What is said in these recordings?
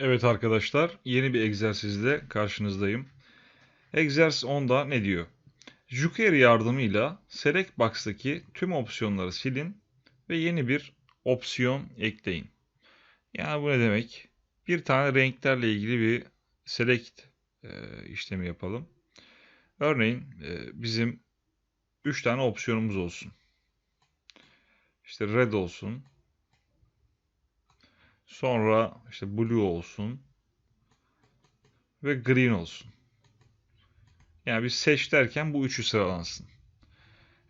Evet arkadaşlar, yeni bir egzersizle karşınızdayım. Egzersiz 10'da ne diyor? jQuery yardımıyla Select Box'taki tüm opsiyonları silin ve yeni bir opsiyon ekleyin. Yani bu ne demek? Bir tane renklerle ilgili bir select e, işlemi yapalım. Örneğin e, bizim 3 tane opsiyonumuz olsun. İşte red olsun, Sonra işte blue olsun. Ve green olsun. Yani biz seç derken bu üçü sıralansın.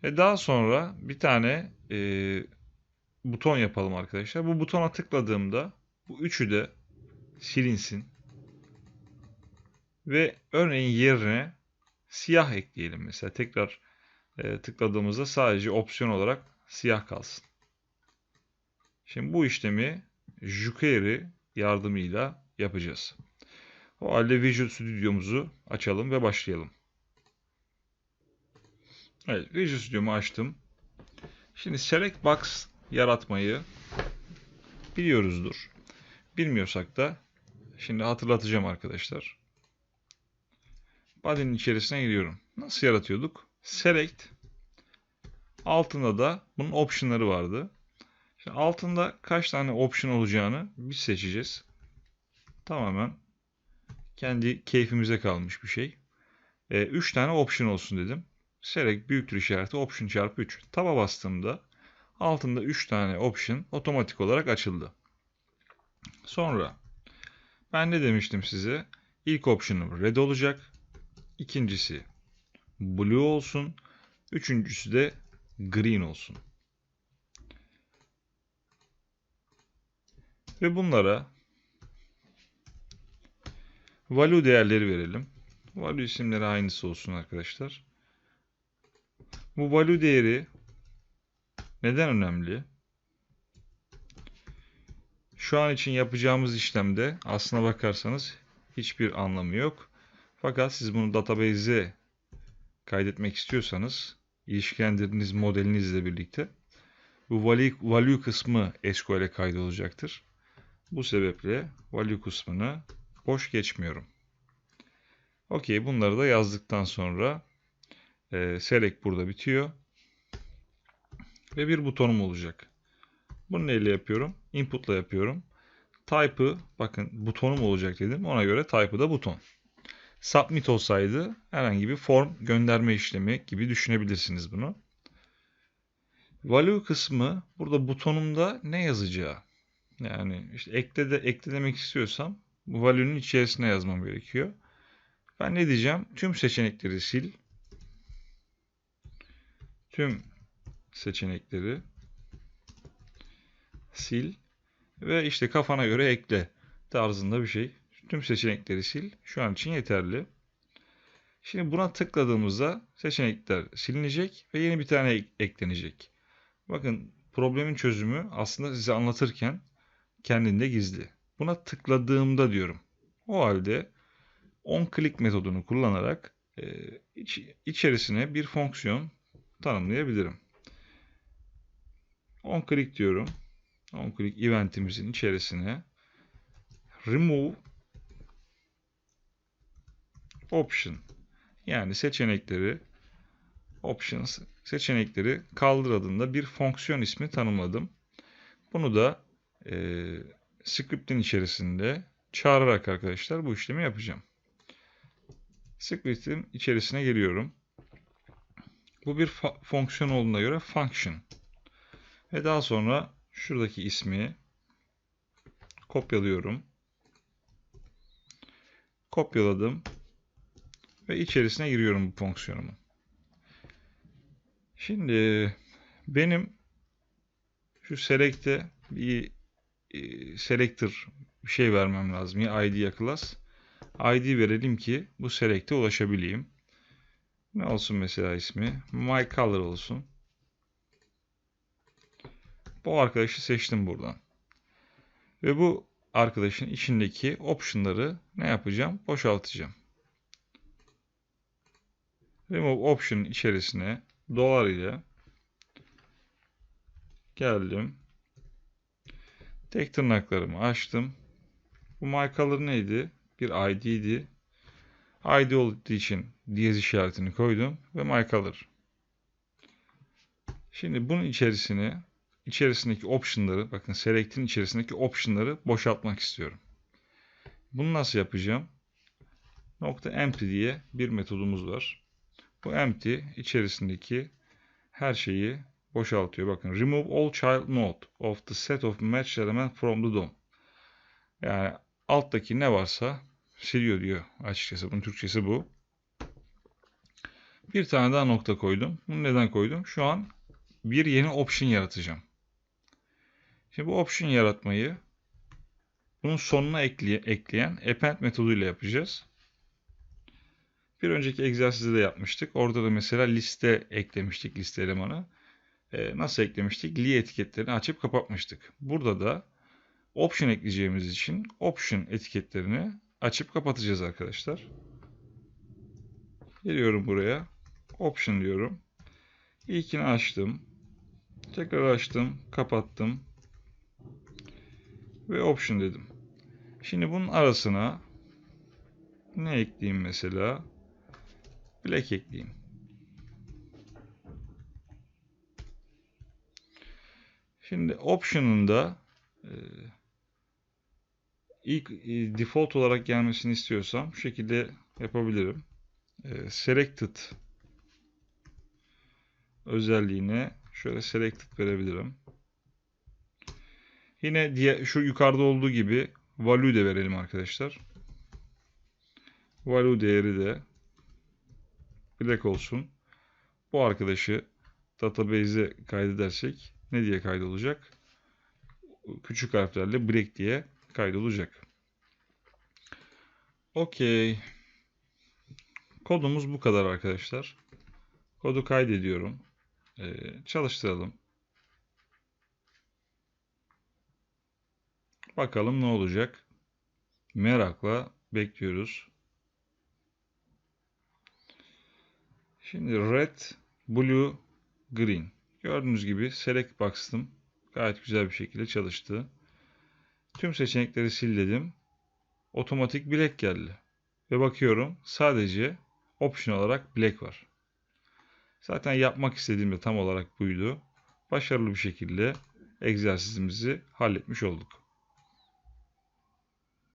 Ve daha sonra bir tane e, buton yapalım arkadaşlar. Bu butona tıkladığımda bu üçü de silinsin. Ve örneğin yerine siyah ekleyelim mesela. Tekrar e, tıkladığımızda sadece opsiyon olarak siyah kalsın. Şimdi bu işlemi jQuery yardımıyla yapacağız. O halde Visual Studio'muzu açalım ve başlayalım. Evet, Visual Studio'mu açtım. Şimdi Select Box yaratmayı biliyoruzdur. Bilmiyorsak da şimdi hatırlatacağım arkadaşlar. Body'nin içerisine giriyorum. Nasıl yaratıyorduk? Select altında da bunun option'ları vardı. Şimdi altında kaç tane option olacağını biz seçeceğiz. Tamamen kendi keyfimize kalmış bir şey. 3 e, tane option olsun dedim. Select büyüktür işareti option çarpı 3. Taba bastığımda altında 3 tane option otomatik olarak açıldı. Sonra ben ne demiştim size? İlk option'um red olacak. İkincisi blue olsun. Üçüncüsü de green olsun. Ve bunlara value değerleri verelim. Value isimleri aynısı olsun arkadaşlar. Bu value değeri neden önemli? Şu an için yapacağımız işlemde aslına bakarsanız hiçbir anlamı yok. Fakat siz bunu database'e kaydetmek istiyorsanız ilişkilendirdiğiniz modelinizle birlikte bu value, kısmı SQL'e kaydolacaktır. Bu sebeple value kısmını boş geçmiyorum. Okey bunları da yazdıktan sonra e, select burada bitiyor. Ve bir butonum olacak. Bunu neyle yapıyorum? Input'la yapıyorum. Type'ı bakın butonum olacak dedim. Ona göre type'ı da buton. Submit olsaydı herhangi bir form gönderme işlemi gibi düşünebilirsiniz bunu. Value kısmı burada butonumda ne yazacağı. Yani işte ekle de ekle demek istiyorsam bu value'nun içerisine yazmam gerekiyor. Ben ne diyeceğim? Tüm seçenekleri sil. Tüm seçenekleri sil ve işte kafana göre ekle tarzında bir şey. Tüm seçenekleri sil. Şu an için yeterli. Şimdi buna tıkladığımızda seçenekler silinecek ve yeni bir tane eklenecek. Bakın problemin çözümü aslında size anlatırken kendinde gizli. Buna tıkladığımda diyorum. O halde on click metodunu kullanarak e, iç, içerisine bir fonksiyon tanımlayabilirim. On click diyorum. On click eventimizin içerisine remove option yani seçenekleri options seçenekleri kaldır adında bir fonksiyon ismi tanımladım. Bunu da e, script'in içerisinde çağırarak arkadaşlar bu işlemi yapacağım. Script'in içerisine geliyorum. Bu bir fonksiyon olduğuna göre function. Ve daha sonra şuradaki ismi kopyalıyorum. Kopyaladım. Ve içerisine giriyorum bu fonksiyonumu. Şimdi benim şu select'e bir e, selector bir şey vermem lazım. Ya ID ya class. ID verelim ki bu select'e ulaşabileyim. Ne olsun mesela ismi? My color olsun. Bu arkadaşı seçtim buradan. Ve bu arkadaşın içindeki option'ları ne yapacağım? Boşaltacağım. Remove option içerisine dolar ile geldim. Tek tırnaklarımı açtım. Bu color neydi? Bir id'ydi. ID olduğu için diyez işaretini koydum ve color. Şimdi bunun içerisine içerisindeki option'ları bakın select'in içerisindeki option'ları boşaltmak istiyorum. Bunu nasıl yapacağım? Nokta empty diye bir metodumuz var. Bu empty içerisindeki her şeyi boşaltıyor. Bakın remove all child node of the set of match element from the DOM. Yani alttaki ne varsa siliyor diyor açıkçası. Bunun Türkçesi bu. Bir tane daha nokta koydum. Bunu neden koydum? Şu an bir yeni option yaratacağım. Şimdi bu option yaratmayı bunun sonuna ekleye, ekleyen append metoduyla yapacağız. Bir önceki egzersizde de yapmıştık. Orada da mesela liste eklemiştik, liste elemanı. Ee, nasıl eklemiştik? Li etiketlerini açıp kapatmıştık. Burada da option ekleyeceğimiz için option etiketlerini açıp kapatacağız arkadaşlar. Geliyorum buraya. Option diyorum. İlkini açtım. Tekrar açtım. Kapattım. Ve option dedim. Şimdi bunun arasına ne ekleyeyim mesela? Black ekleyeyim. Şimdi option'ın da e, ilk e, default olarak gelmesini istiyorsam şu şekilde yapabilirim. E, selected özelliğine şöyle selected verebilirim. Yine şu yukarıda olduğu gibi value de verelim arkadaşlar. Value değeri de black olsun. Bu arkadaşı database'e kaydedersek ne diye kaydolacak? Küçük harflerle black diye kaydolacak. Okey. Kodumuz bu kadar arkadaşlar. Kodu kaydediyorum. Ee, çalıştıralım. Bakalım ne olacak. Merakla bekliyoruz. Şimdi red, blue, green. Gördüğünüz gibi select box'tım. Gayet güzel bir şekilde çalıştı. Tüm seçenekleri sil dedim. Otomatik black geldi. Ve bakıyorum sadece option olarak black var. Zaten yapmak istediğim de tam olarak buydu. Başarılı bir şekilde egzersizimizi halletmiş olduk.